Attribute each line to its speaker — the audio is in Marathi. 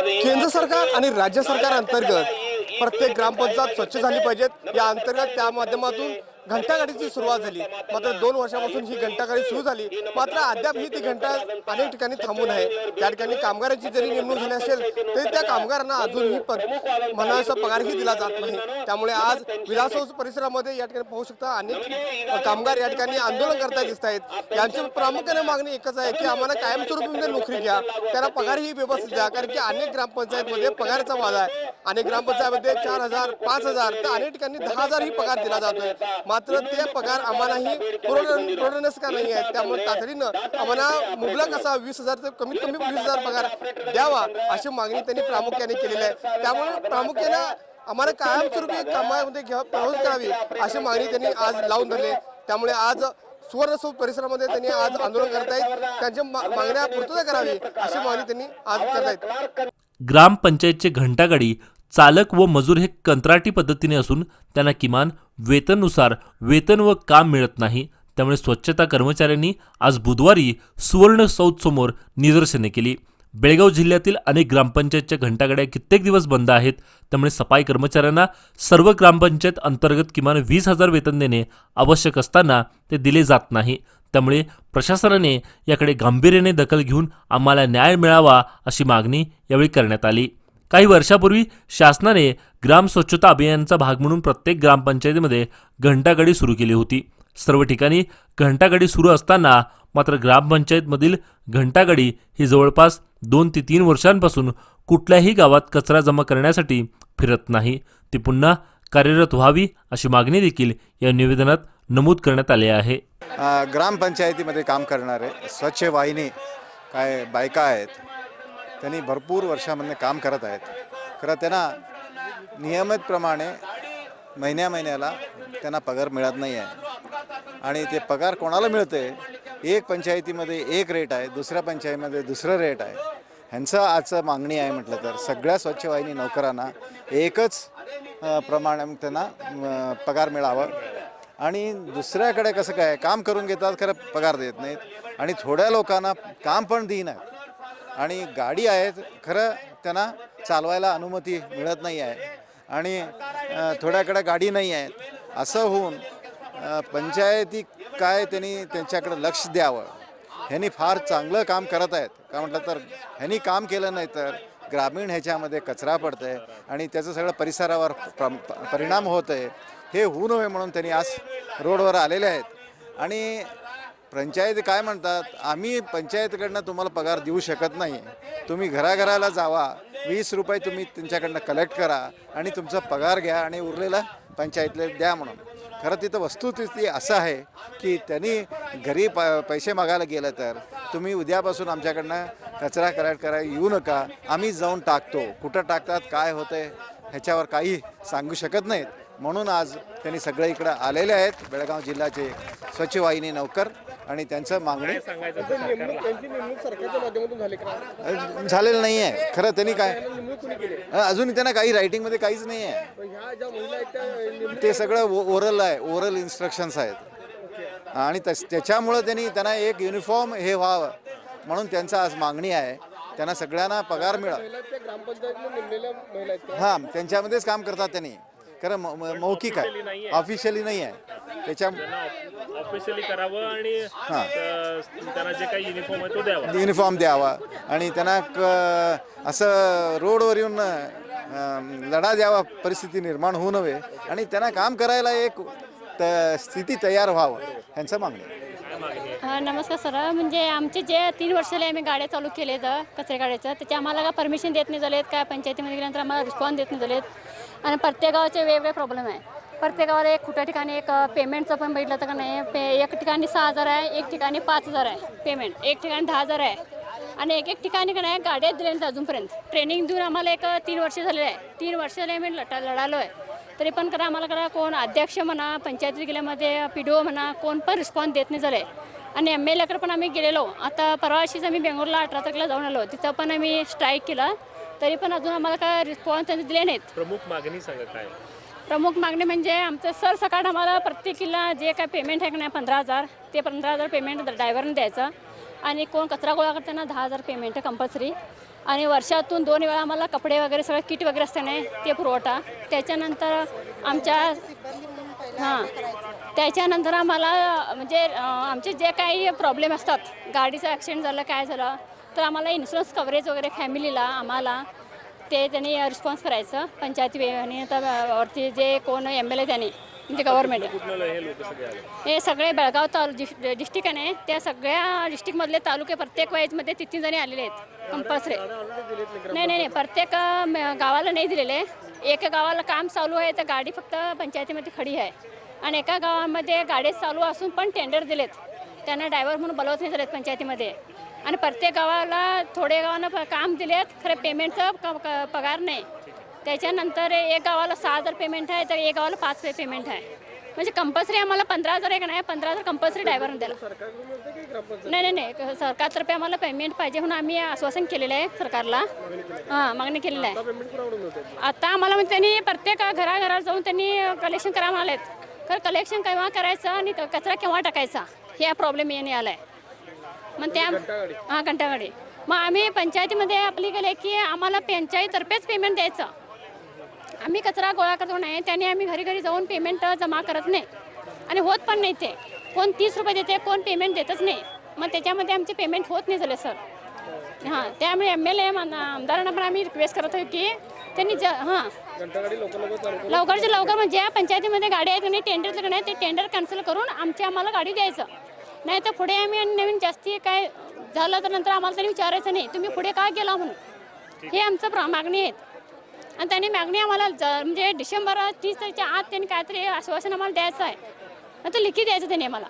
Speaker 1: केंद्र सरकार आणि राज्य सरकार अंतर्गत प्रत्येक ग्रामपंचायत स्वच्छ झाली पाहिजेत. या अंतर्गत त्या माध्यमातून घंटागाडीची सुरुवात झाली. मात्र दोन वर्षापासून ही घंटागाडी सुरू झाली. मात्र अद्याप ही ती घंटा अनेक ठिकाणी थांबून आहे. त्या ठिकाणी कामगारांची जरी नेमणूक झाली असेल तरी त्या कामगारांना अजूनही म्हणायचा पगारही दिला जात नाही. त्यामुळे आज विलास परिसरामध्ये या ठिकाणी पाहू शकता अनेक कामगार या ठिकाणी आंदोलन करता दिसत आहेत. यांची प्रामुख्याने मागणी एकच आहे की आम्हाला कायमस्वरूपी म्हणजे नोकरी घ्या त्यांना पगारही व्यवस्थित द्या. कारण की अनेक ग्रामपंचायतमध्ये पगाराचा वादा आहे. अनेक ग्रामपंचायतमध्ये चार हजार पाच हजार तर अनेक ठिकाणी दहा हजार ही पगार दिला जातोय. मात्र ते पगार आम्हालाही पुरवण पुरवण्यास का नाही आहे. त्यामुळे तातडीनं आम्हाला मुबलक असा वीस हजार कमीत कमी वीस हजार पगार द्यावा अशी मागणी त्यांनी प्रामुख्याने केलेली आहे. त्यामुळे प्रामुख्याने आम्हाला कायमस्वरूपी कामामध्ये घ्या प्रवेश करावी अशी मागणी त्यांनी आज लावून धरली. त्यामुळे आज सुवर्णसौध परिसरामध्ये त्यांनी आज आंदोलन करतायत. त्यांच्या मा- मागण्या पूर्तता करावी अशी मागणी त्यांनी आज करतायत.
Speaker 2: ग्रामपंचायतचे घंटागाडी चालक व मजूर हे कंत्राटी पद्धतीने असून त्यांना किमान वेतननुसार वेतन व काम मिळत नाही. त्यामुळे स्वच्छता कर्मचाऱ्यांनी आज बुधवारी सुवर्ण सौदसमोर निदर्शने केली. बेळगाव जिल्ह्यातील अनेक ग्रामपंचायतच्या घंटागाड्या कित्येक दिवस बंद आहेत. त्यामुळे सफाई कर्मचाऱ्यांना सर्व ग्रामपंचायत अंतर्गत किमान वीस हजार वेतन देणे आवश्यक असताना ते दिले जात नाही. त्यामुळे प्रशासनाने याकडे गांभीर्याने दखल घेऊन आम्हाला न्याय मिळावा अशी मागणी यावेळी करण्यात आली. काही वर्षापूर्वी शासनाने ग्राम स्वच्छता अभियानाचा भाग म्हणून प्रत्येक ग्रामपंचायतीमध्ये घंटागाडी सुरू केली होती. सर्व ठिकाणी घंटागाडी सुरू असताना मात्र ग्रामपंचायतमधील घंटागाडी ही जवळपास दोन ते तीन वर्षांपासून कुठल्याही गावात कचरा जमा करण्यासाठी फिरत नाही. ती पुन्हा कार्यरत व्हावी अशी मागणी देखील या निवेदनात नमूद करण्यात आले आहे.
Speaker 3: ग्रामपंचायतीमध्ये काम करणारे स्वच्छ वाहिनी काय बायका आहेत त्यांनी भरपूर वर्षामधनं काम करत आहेत. खरं त्यांना नियमितप्रमाणे महिन्या महिन्याला त्यांना पगार मिळत नाही आहे. आणि ते पगार कोणाला मिळते एक पंचायतीमध्ये एक रेट आहे दुसऱ्या पंचायतीमध्ये दुसरं रेट आहे. ह्यांचं आजचं मागणी आहे म्हटलं तर सगळ्या स्वच्छ वाहिनी नोकरांना एकच अ, प्रमाणे त्यांना पगार मिळावं. आणि दुसऱ्याकडे कसं काय काम करून घेतात खरं पगार देत नाहीत. आणि थोड्या लोकांना काम पण देईन. आणि गाडी आहेत खरं त्यांना चालवायला अनुमती मिळत नाही आहे. आणि थोड्याकडं थोड्याकडे गाडी नाही आहेत. असं होऊन पंचायती काय त्यांनी त्यांच्याकडे लक्ष द्यावं? ह्यांनी फार चांगलं काम करत आहेत. का म्हटलं तर ह्यांनी काम केलं नाही तर ग्रामीण ह्याच्यामध्ये कचरा पडतं आहे आणि त्याचं सगळं परिसरावर परिणाम होत आहे हे होऊ नये म्हणून त्यांनी आज रोडवर आलेले आहेत. आणि पंचायत काय म्हणतात आम्ही पंचायतीकडनं तुम्हाला पगार देऊ शकत नाही. तुम्ही घराघराला जावा वीस रुपये तुम्ही त्यांच्याकडनं कलेक्ट करा आणि तुमचा पगार घ्या आणि उरलेला पंचायतीला द्या म्हणून. खरं तिथं वस्तुस्थिती असं आहे की त्यांनी घरी प पैसे मागायला गेलं तर तुम्ही उद्यापासून आमच्याकडनं कचरा कलेक्ट करायला येऊ नका. आम्ही जाऊन टाकतो. कुठं टाकतात काय होतंय ह्याच्यावर काही सांगू शकत नाहीत. म्हणून आज त्यांनी सगळे इकडं आलेले आहेत. बेळगाव जिल्ह्याचे स्वच्छ वाहिनी नौकर. आणि त्यांचं मागणी
Speaker 1: त्यांची नेमणूक सरकारच्या माध्यमातून झाली का?
Speaker 3: अ, झालेलं नाही आहे खरं त्यांनी काय अजून त्यांना काही रायटिंगमध्ये काहीच नाही आहे ते सगळं ओरल आहे. ओरल इन्स्ट्रक्शन्स आहेत. आणि तस त्याच्यामुळं त्यांनी त्यांना एक युनिफॉर्म हे व्हावं. म्हणून त्यांचा आज मागणी आहे. त्यांना सगळ्यांना पगार मिळावा. हां त्यांच्यामध्येच काम करतात त्यांनी. खरं म- म- मौखिक आहे. ऑफिशियली नाही आहे त्याच्या
Speaker 4: ऑफिशियली करावं आणि
Speaker 3: हां.
Speaker 4: त्यांना जे काही युनिफॉर्म आहे तो द्यावा.
Speaker 3: युनिफॉर्म द्यावा. आणि त्यांना क असं रोडवर येऊन अं, लढा द्यावा परिस्थिती निर्माण होऊ नये. आणि त्यांना काम करायला एक त स्थिती तयार व्हावं ह्यांचं मागणी आहे.
Speaker 5: हा नमस्कार सर. म्हणजे आमचे जे तीन वर्षाला आम्ही गाड्या चालू केलेत कचरे गाड्याचं त्याचे आम्हाला काय परमिशन देत नाही झालेत काय पंचायतीमध्ये गेल्यानंतर आम्हाला रिस्पॉन्स देत नाही झालेत? आणि प्रत्येक गावाचे वेगवेगळे प्रॉब्लेम आहे. प्रत्येक गावाला एक कुठल्या ठिकाणी एक पेमेंटचं पण बघितलं तर का नाही पे एक ठिकाणी सहा हजार आहे एक ठिकाणी पाच हजार आहे पेमेंट एक ठिकाणी दहा हजार आहे. आणि एक एक ठिकाणी का नाही गाड्या दिल्या नाहीत अजूनपर्यंत. ट्रेनिंग देऊन आम्हाला एक तीन वर्ष झालेलं आहे. तीन वर्ष झाले आम्ही लढा लढालो आहे तरी पण करा आम्हाला करा कोण अध्यक्ष म्हणा पंचायती गेल्यामध्ये पी डी ओ म्हणा कोण पण रिस्पॉन्स देत नाही झाले. आणि एम एल एकडे पण आम्ही गेलेलो. आता परवा दिवशीच आम्ही बेंगलोरला अठरा तारखेला जाऊन आलो. तिथं पण आम्ही स्ट्राईक केला. तरी पण अजून आम्हाला काय रिस्पॉन्स त्यांनी दिले नाहीत.
Speaker 4: प्रमुख मागणी सांगा काय?
Speaker 5: प्रमुख मागणी म्हणजे आमचं सर सकाळ आम्हाला प्रत्येकीला जे काय पेमेंट आहे का नाही पंधरा हजार ते पंधरा हजार पेमेंट ड्रायव्हरने द्यायचं. आणि कोण कचरा गोळा करताना दहा हजार पेमेंट आहे कंपल्सरी आणि वर्षातून दोन वेळा आम्हाला कपडे वगैरे सगळं किट वगैरे असते नाही ते पुरवठा. त्याच्यानंतर आमच्या हां. त्याच्यानंतर आम्हाला म्हणजे आमचे जे काही प्रॉब्लेम असतात गाडीचं ॲक्सिडेंट झालं काय झालं तर आम्हाला इन्शुरन्स कव्हरेज वगैरे फॅमिलीला आम्हाला ते त्यांनी रिस्पॉन्स करायचं पंचायती वे- आणि आता वरती जे कोण एम एल ए त्यांनी. म्हणजे गव्हर्नमेंट
Speaker 4: कुठलं हे लोक सगळे आले?
Speaker 5: हे सगळे बेळगाव तालु डिस्ट्रिक्ट आहे ना, त्या सगळ्या डिस्ट्रिक्टमधले तालुके प्रत्येक वेळेसमध्ये तीन तीन जणी आलेले आहेत कंपल्सरी नाही नाही नाही प्रत्येक अं, म- गावाला नाही दिलेले. एका गावाला काम चालू आहे तर गाडी फक्त पंचायतीमध्ये खडी आहे. आणि एका गावामध्ये गाडी चालू असून पण टेंडर दिलेत. त्यांना ड्रायव्हर म्हणून बोलवत नाही झालेत पंचायतीमध्ये. आणि प्रत्येक गावाला थोडे गावानं प- काम दिलेत खरं पेमेंटचं क- क- पगार नाही. त्याच्यानंतर एक गावाला सहा हजार पेमेंट आहे तर एक गावाला पाच पेमेंट आहे. म्हणजे कंपल्सरी आम्हाला पंधरा हजार एक नाही? पंधरा हजार कंपल्सरी ड्रायव्हरने द्यायला नाही नाही नाही. सरकारतर्फे आम्हाला पेमेंट पाहिजे म्हणून आम्ही आश्वासन केलेलं आहे सरकारला. हां मागणी केलेलं आहे. आता आम्हाला म्हणजे त्यांनी प्रत्येक घराघरात जाऊन त्यांनी कलेक्शन करा म्हणाले तर कलेक्शन केव्हा करायचं आणि कचरा केव्हा टाकायचा? हे प्रॉब्लेम येणे आला आहे मग त्या हां घंटागाडी. मग आम्ही पंचायतीमध्ये आपली गेले की आम्हाला पंचायतीतर्फेच पेमेंट द्यायचं. आम्ही कचरा गोळा करतो नाही त्याने आम्ही घरी घरी जाऊन पेमेंट जमा करत नाही. आणि होत पण नाही ते. कोण तीस रुपये देते कोण पेमेंट देतच नाही. मग त्याच्यामध्ये आमचे पेमेंट होत नाही झाले सर हां त्यामुळे एम एल ए आमदारांना पण आम्ही रिक्वेस्ट करत होतो की त्यांनी ज हां. लवकरच्या लवकर म्हणजे ज्या पंचायतीमध्ये गाडी आहेत नाही टेंडर का नाही ते टेंडर कॅन्सल करून आमची आम्हाला गाडी द्यायचं. नाही तर पुढे आम्ही आणि नवीन जास्ती काय झालं तर नंतर आम्हाला त्यांनी विचारायचं नाही. तुम्ही पुढे का गेला म्हणून? हे आमचं मागणी आहेत. आणि त्यांनी मागणी आम्हाला ज म्हणजे डिसेंबर तीस तारखेच्या आत त्यांनी काहीतरी आश्वासन आम्हाला द्यायचं आहे. नाही तर लिखी द्यायचं त्यांनी आम्हाला.